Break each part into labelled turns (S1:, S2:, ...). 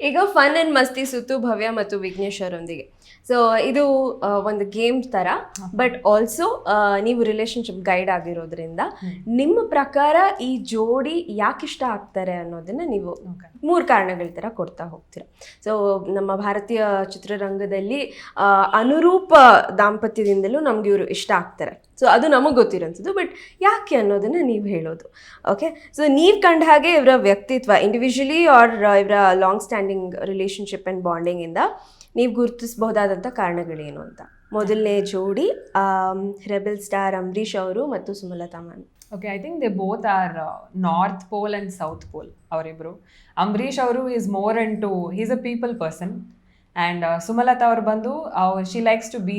S1: ಈಗ fun and ಮಸ್ತಿ ಸುತ್ತು ಭವ್ಯ ಮತ್ತು ವಿಘ್ನೇಶ್ವರ್ ಒಂದಿಗೆ ಸೊ ಇದು ಒಂದು ಗೇಮ್ ತರ. ಬಟ್ ಆಲ್ಸೋ ನೀವು ರಿಲೇಶನ್ಶಿಪ್ ಗೈಡ್ ಆಗಿರೋದ್ರಿಂದ ನಿಮ್ಮ ಪ್ರಕಾರ ಈ ಜೋಡಿ ಯಾಕೆ ಇಷ್ಟ ಆಗ್ತಾರೆ ಅನ್ನೋದನ್ನ ನೀವು. ಮೂರು ಕಾರಣಗಳ ತರ ಕೊಡ್ತಾ ಹೋಗ್ತೀರಾ. ಸೊ ನಮ್ಮ ಭಾರತೀಯ ಚಿತ್ರರಂಗದಲ್ಲಿ ಅನುರೂಪ ದಾಂಪತ್ಯದಿಂದಲೂ ನಮ್ಗೆ ಇವರು ಇಷ್ಟ ಆಗ್ತಾರೆ. ಸೊ ಅದು ನಮಗೆ ಗೊತ್ತಿರೋಂಥದ್ದು. ಬಟ್ ಯಾಕೆ ಅನ್ನೋದನ್ನ ನೀವು ಹೇಳೋದು? ಓಕೆ ಸೊ ನೀವು ಕಂಡ ಹಾಗೆ ಇವರ ವ್ಯಕ್ತಿತ್ವ ಇಂಡಿವಿಜುವಲಿ ಆರ್ ಇವರ ಲಾಂಗ್ ಸ್ಟ್ಯಾಂಡಿಂಗ್ ರಿಲೇಶನ್ಶಿಪ್ ಆ್ಯಂಡ್ ಬಾಂಡಿಂಗಿಂದ ನೀವು ಗುರುತಿಸಬಹುದಾದಂಥ ಕಾರಣಗಳೇನು ಅಂತ. ಮೊದಲನೇ ಜೋಡಿ ರೆಬೆಲ್ ಸ್ಟಾರ್ ಅಂಬರೀಷ್ ಅವರು ಮತ್ತು Sumalatha ma'am.
S2: Okay I think they both are north pole and south pole ಅವರಿಬ್ಬರು ಅಂಬರೀಷ್ ಅವರು is more and to is a people person and Sumalatha ಅವರು ಬಂದು she likes to be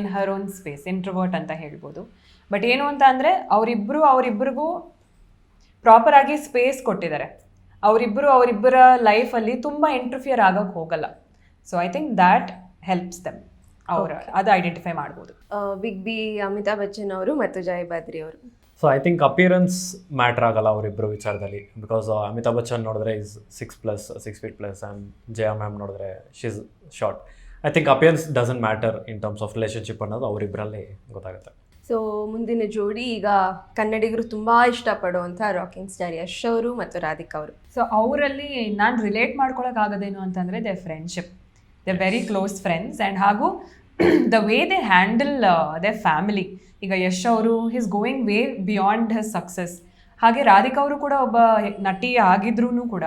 S2: in her own space introvert ಅಂತ ಹೇಳ್ಬೋದು. But ಏನು ಅಂತ ಅಂದರೆ ಅವರಿಬ್ಬರು ಅವರಿಬ್ಬರಿಗೂ ಪ್ರಾಪರ್ ಆಗಿ ಸ್ಪೇಸ್ ಕೊಟ್ಟಿದ್ದಾರೆ. ಅವರಿಬ್ಬರು ಅವರಿಬ್ಬರ ಲೈಫಲ್ಲಿ ತುಂಬ ಇಂಟರ್ಫಿಯರ್ ಆಗೋಕ್ಕೆ ಹೋಗಲ್ಲ. So I think that helps them ಅವರ ಅದು ಐಡೆಂಟಿಫೈ ಮಾಡ್ಬೋದು.
S1: ಬಿಗ್ ಬಿ ಅಮಿತಾಬ್ ಬಚ್ಚನ್ ಅವರು ಮತ್ತು ಜಯ ಬಾದ್ರಿ ಅವರು.
S3: So I think appearance matter ಆಗಲ್ಲ ಅವರಿಬ್ಬರು ವಿಚಾರದಲ್ಲಿ. ಬಿಕಾಸ್ ಅಮಿತಾಬ್ ಬಚ್ಚನ್ ನೋಡಿದ್ರೆ is six plus six feet plus and Jaya ma'am ನೋಡಿದ್ರೆ she's short I think appearance doesn't matter in terms of relationship ಅನ್ನೋದು ಅವರಿಬ್ಬರಲ್ಲಿ ಗೊತ್ತಾಗುತ್ತೆ.
S1: ಸೊ ಮುಂದಿನ ಜೋಡಿ ಈಗ ಕನ್ನಡಿಗರು ತುಂಬ ಇಷ್ಟಪಡುವಂಥ ರಾಕಿಂಗ್ ಸ್ಟಾರ್ ಯಶ್ ಅವರು ಮತ್ತು ರಾಧಿಕಾ ಅವರು.
S2: ಸೊ ಅವರಲ್ಲಿ ನಾನು ರಿಲೇಟ್ ಮಾಡ್ಕೊಳಕ್ಕಾಗೋದೇನು ಅಂತಂದರೆ they friendship they very close friends and ಹಾಗೂ the way they handle the family ಈಗ ಯಶ್ ಅವರು his going way beyond his success ಹಾಗೆ ರಾಧಿಕಾ ಅವರು ಕೂಡ ಒಬ್ಬ ನಟಿ ಆಗಿದ್ರೂ ಕೂಡ,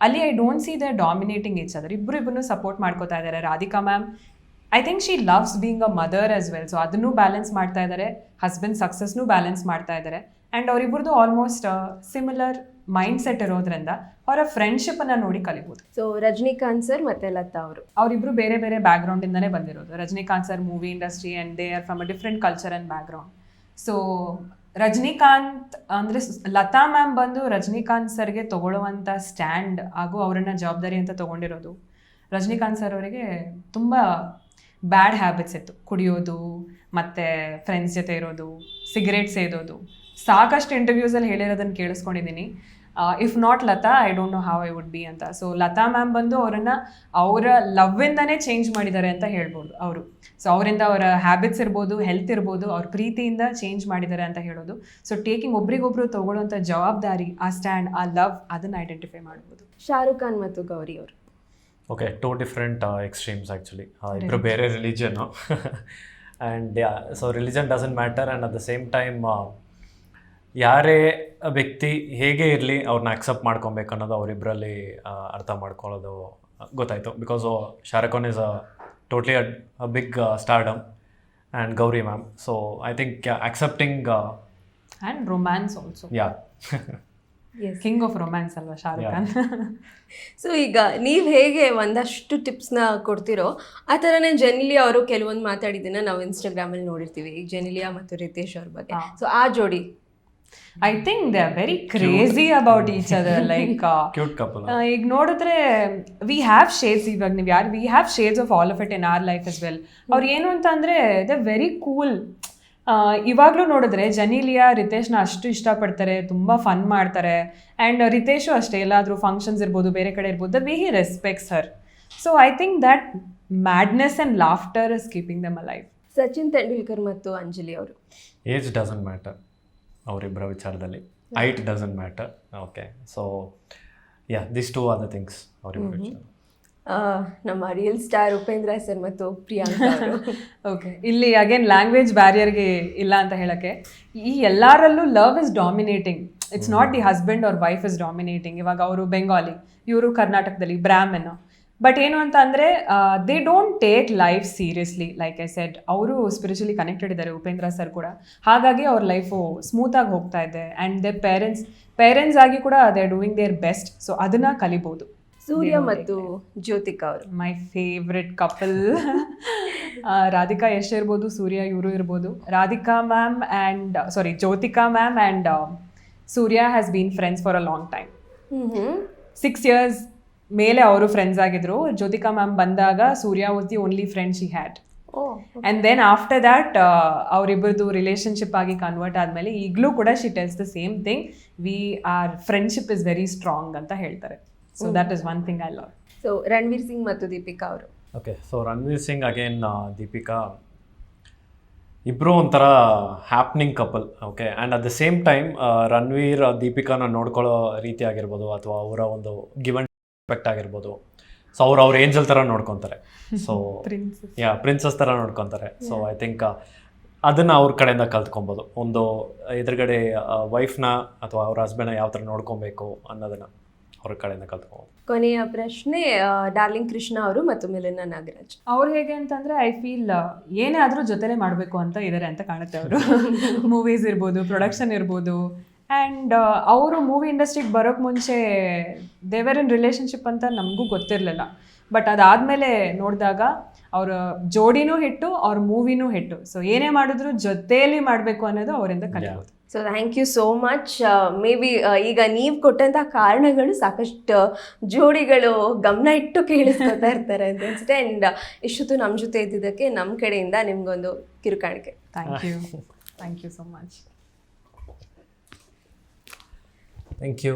S2: ಅಲ್ಲಿ I don't see the dominating each other ಇಬ್ಬರು ಇಬ್ಬರು ಸಪೋರ್ಟ್ ಮಾಡ್ಕೋತಾ ಇದ್ದಾರೆ Radhika ma'am I think she loves being a mother as well so ಅದನ್ನು ಬ್ಯಾಲೆನ್ಸ್ ಮಾಡ್ತಾ ಇದ್ದಾರೆ ಹಸ್ಬೆಂಡ್ ಸಕ್ಸಸ್ನು ಬ್ಯಾಲೆನ್ಸ್ ಮಾಡ್ತಾ ಇದ್ದಾರೆ and ಅವರಿಬ್ಬರದು almost similar mind set ಇರೋದ್ರಿಂದ ಅವರ ಫ್ರೆಂಡ್ಶಿಪ್ಪನ್ನು ನೋಡಿ ಕಲಿಬೋದು.
S1: ಸೊ ರಜನಿಕಾಂತ್ ಸರ್ ಮತ್ತೆ ಲತಾ ಅವರು.
S2: ಅವರಿಬ್ಬರು ಬೇರೆ ಬೇರೆ ಬ್ಯಾಕ್ಗ್ರೌಂಡಿಂದನೇ ಬಂದಿರೋದು. Rajinikanth sir movie industry and they are from a different culture and background so Rajinikanth ಅಂದರೆ ಲತಾ ಮ್ಯಾಮ್ ಬಂದು ರಜನಿಕಾಂತ್ ಸರ್ಗೆ ತಗೊಳ್ಳುವಂಥ ಸ್ಟ್ಯಾಂಡ್ ಹಾಗೂ ಅವರನ್ನ ಜವಾಬ್ದಾರಿ ಅಂತ ತಗೊಂಡಿರೋದು. ರಜನಿಕಾಂತ್ ಸರ್ ಅವರಿಗೆ ತುಂಬ ಬ್ಯಾಡ್ ಹ್ಯಾಬಿಟ್ಸ್ ಇತ್ತು. ಕುಡಿಯೋದು, ಮತ್ತು ಫ್ರೆಂಡ್ಸ್ ಜೊತೆ ಇರೋದು ಸಿಗರೇಟ್ ಸೇದೋದು. ಸಾಕಷ್ಟು ಇಂಟರ್ವ್ಯೂಸಲ್ಲಿ ಹೇಳಿರೋದನ್ನು ಕೇಳಿಸ್ಕೊಂಡಿದ್ದೀನಿ. If not Latha I don't know how I would be ಅಂತ. ಸೊ ಲತಾ ಮ್ಯಾಮ್ ಬಂದು ಅವರನ್ನು ಅವರ ಲವ್ವಿಂದನೇ ಚೇಂಜ್ ಮಾಡಿದ್ದಾರೆ ಅಂತ ಹೇಳ್ಬೋದು ಅವರು. ಸೊ ಅವರಿಂದ ಅವರ ಹ್ಯಾಬಿಟ್ಸ್ ಇರ್ಬೋದು ಹೆಲ್ತ್ ಇರ್ಬೋದು, ಅವ್ರ ಪ್ರೀತಿಯಿಂದ ಚೇಂಜ್ ಮಾಡಿದ್ದಾರೆ ಅಂತ ಹೇಳೋದು. ಸೊ ಟೇಕಿಂಗ್ ಒಬ್ರಿಗೊಬ್ರು ತೊಗೊಳ್ಳೋಂಥ ಜವಾಬ್ದಾರಿ, ಆ ಸ್ಟ್ಯಾಂಡ್ ಆ ಲವ್ ಅದನ್ನು ಐಡೆಂಟಿಫೈ ಮಾಡ್ಬೋದು.
S1: ಶಾರುಖ್ ಖಾನ್ ಮತ್ತು ಗೌರಿ ಅವರು.
S3: Okay two different extremes actually ಇಬ್ಬರು ಬೇರೆ religion and so religion doesn't matter and at the same time ಯಾರೇ ವ್ಯಕ್ತಿ ಹೇಗೆ ಇರಲಿ ಅವ್ರನ್ನ ಅಕ್ಸೆಪ್ಟ್ ಮಾಡ್ಕೊಬೇಕು ಅನ್ನೋದು ಅವರಿಬ್ಬರಲ್ಲಿ ಅರ್ಥ ಮಾಡ್ಕೊಳ್ಳೋದು ಗೊತ್ತಾಯಿತು. Because Shahrukh Khan is a totally a big stardom and Gauri ma'am so I think accepting
S2: and romance also
S3: yeah
S2: king of romance ಅಲ್ವಾ ಶಾರುಖ್. ಖಾನ್
S1: ಸೊ ಈಗ ನೀವು ಹೇಗೆ ಒಂದಷ್ಟು ಟಿಪ್ಸ್ನ ಕೊಡ್ತಿರೋ ಆ ಥರನೇ ಜೆನಿಲಿಯಾ ಅವರು ಕೆಲವೊಂದು ಮಾತಾಡಿದ್ದನ್ನ ನಾವು ಇನ್ಸ್ಟಾಗ್ರಾಮಲ್ಲಿ ನೋಡಿರ್ತೀವಿ. ಈಗ ಜೆನಿಲಿಯಾ ಮತ್ತು ರಿತೇಶ್ ಅವ್ರ ಬಗ್ಗೆ. ಸೊ ಆ ಜೋಡಿ.
S2: I think they are very crazy about each other like
S3: cute couple
S2: ಈಗ ನೋಡಿದ್ರೆ ವಿ ಹ್ಯಾವ್ ಶೇಡ್ಸ್ ಇವಾಗ ನೀವು ಯಾರು we have shades of all of it in our life as well ಅವ್ರು ಏನು ಅಂತ ಅಂದರೆ ದ ವೆರಿ ಕೂಲ್ ಇವಾಗಲೂ ನೋಡಿದ್ರೆ ಜನೀಲಿಯಾ ರಿತೇಶ್ನ ಅಷ್ಟು ಇಷ್ಟಪಡ್ತಾರೆ ತುಂಬ ಫನ್ ಮಾಡ್ತಾರೆ. ಆ್ಯಂಡ್ ರಿತೇಶು ಅಷ್ಟೇ ಎಲ್ಲಾದರೂ ಫಂಕ್ಷನ್ಸ್ ಇರ್ಬೋದು ಬೇರೆ ಕಡೆ ಇರ್ಬೋದು the way he respects her so I think that madness and laughter is keeping them a life
S1: Sachin Tendulkar ಮತ್ತು ಅಂಜಲಿ ಅವರು?
S3: ಏಜ್ ಡಸಂಟ್ ಮ್ಯಾಟರ್ ಅವರಿಬ್ಬರ ವಿಚಾರದಲ್ಲಿ. It doesn't matter okay so yeah this two are the things ಅವರಿಬ್ಬರ
S1: ನಮ್ಮ real star Upendra sir ಮತ್ತು Priyanka
S2: okay ಇಲ್ಲಿ again language ಬ್ಯಾರಿಯರ್ಗೆ ಇಲ್ಲ ಅಂತ ಹೇಳಕ್ಕೆ. ಈ ಎಲ್ಲರಲ್ಲೂ love is dominating it's not the husband ಅವ್ರ ವೈಫ್ ಇಸ್ ಡಾಮಿನೇಟಿಂಗ್ ಇವಾಗ ಅವರು ಬೆಂಗಾಲಿ ಇವರು ಕರ್ನಾಟಕದಲ್ಲಿ ಬ್ರಾಹ್ಮಣ ಬಟ್ ಏನು ಅಂತ ಅಂದರೆ they don't take life seriously like I said ಅವರು ಸ್ಪಿರಿಚುಲಿ ಕನೆಕ್ಟೆಡ್ ಇದ್ದಾರೆ ಉಪೇಂದ್ರ ಸರ್ ಕೂಡ. ಹಾಗಾಗಿ ಅವ್ರ ಲೈಫು ಸ್ಮೂತಾಗಿ ಹೋಗ್ತಾ ಇದೆ. ಆ್ಯಂಡ್ ದೇ ಪೇರೆಂಟ್ಸ್ ಪೇರೆಂಟ್ಸ್ ಆಗಿ ಕೂಡ they are doing their best so ಅದನ್ನು ಕಲಿಬೋದು.
S1: ಸೂರ್ಯ ಮತ್ತು ಜ್ಯೋತಿಕಾ ಅವರು.
S2: My favourite couple Radhika Yash ಇರ್ಬೋದು ಸೂರ್ಯ ಇವರು ಇರ್ಬೋದು. Radhika ma'am and sorry Jyothika ma'am and Surya has been friends for a long time six years ಮೇಲೆ ಅವರು ಫ್ರೆಂಡ್ಸ್ ಆಗಿದ್ರು. ಜ್ಯೋತಿಕಾ ಮ್ಯಾಮ್ ಬಂದಾಗ Surya was the only friend she had and then after that ಅವರಿಬ್ಬರದು relationship ಆಗಿ convert ಆದಮೇಲೆ ಈಗಲೂ ಕೂಡ she tells the same thing we are friendship is very strong ಅಂತ ಹೇಳ್ತಾರೆ. So that is one thing I love
S1: so Ranveer Singh ಮತ್ತು ದೀಪಿಕಾ ಅವರು.
S3: Okay so Ranveer Singh again Deepika ಇಬ್ಬರು ಒಂಥರ happening couple okay and at the same time Ranveer ದೀಪಿಕಾನ ನೋಡ್ಕೊಳ್ಳೋ ರೀತಿ ಆಗಿರ್ಬೋದು ಅಥವಾ ಅವರ ಒಂದು ಗಿವನ್ ರೆಸ್ಪೆಕ್ಟ್ ಆಗಿರ್ಬೋದು. ಸೊ ಅವ್ರು ಅವ್ರ ಏಂಜಲ್ ಥರ ನೋಡ್ಕೊತಾರೆ. ಸೊ
S2: ಪ್ರಿನ್ಸಸ್
S3: ಯಾ ಪ್ರಿನ್ಸಸ್ ಥರ ನೋಡ್ಕೊತಾರೆ. ಸೊ ಐ ಥಿಂಕ್ ಅದನ್ನು ಅವ್ರ ಕಡೆಯಿಂದ ಕಲ್ತ್ಕೊಬೋದು. ಒಂದು ಎದುರುಗಡೆ ವೈಫ್ನ ಅಥವಾ ಅವ್ರ ಹಸ್ಬೆಂಡ್ನ ಯಾವ ಥರ ನೋಡ್ಕೊಬೇಕು ಅನ್ನೋದನ್ನು. ಅವ್ರ ಕಡೆಯಿಂದ ಕಲ್ತ್ಕೊಂಡು
S1: ಕೊನೆಯ ಪ್ರಶ್ನೆ ಡಾರ್ಲಿಂಗ್ ಕೃಷ್ಣ ಅವರು ಮತ್ತು ಮಿಲನ ನಾಗರಾಜ್.
S2: ಅವ್ರು ಹೇಗೆ ಅಂತಂದ್ರೆ ಐ ಫೀಲ್ ಏನೇ ಆದರೂ ಜೊತೆಲೆ ಮಾಡಬೇಕು ಅಂತ ಇದ್ದಾರೆ ಅಂತ ಕಾಣುತ್ತೆ ಅವರು. ಮೂವೀಸ್ ಇರ್ಬೋದು ಪ್ರೊಡಕ್ಷನ್ ಇರ್ಬೋದು. ಆ್ಯಂಡ್ ಅವರು ಮೂವಿ ಇಂಡಸ್ಟ್ರಿಗೆ ಬರೋಕ್ಕೆ ಮುಂಚೆ ದೇವರ್ ಇನ್ ರಿಲೇಷನ್ಶಿಪ್ ಅಂತ ನಮಗೂ ಗೊತ್ತಿರಲಿಲ್ಲ. ಬಟ್ ಅದಾದಮೇಲೆ ನೋಡಿದಾಗ ಅವರ ಜೋಡಿನೂ ಹಿಟ್ಟು ಅವ್ರ ಮೂವಿನೂ ಹಿಟ್ಟು. ಸೊ ಏನೇ ಮಾಡಿದ್ರು ಜೊತೆಯಲ್ಲಿ ಮಾಡಬೇಕು ಅನ್ನೋದು ಅವರಿಂದ ಕಲಿಯೋದು
S1: so thank you so much maybe B ಈಗ ನೀವು ಕೊಟ್ಟಂತಹ ಕಾರಣಗಳು ಸಾಕಷ್ಟು ಜೋಡಿಗಳು ಗಮನ ಇಟ್ಟು ಕೇಳಿಸ್ಕೊತಾ ಇರ್ತಾರೆ ಅಂತ ಅನ್ಸುತ್ತೆ. ಆ್ಯಂಡ್ ಇಷ್ಟೊತ್ತು ನಮ್ಮ ಜೊತೆ ಇದ್ದಿದ್ದಕ್ಕೆ ನಮ್ಮ ಕಡೆಯಿಂದ ನಿಮ್ಗೊಂದು ಕಿರುಕಾಣಿಕೆ.
S2: Thank you thank you so much
S3: thank you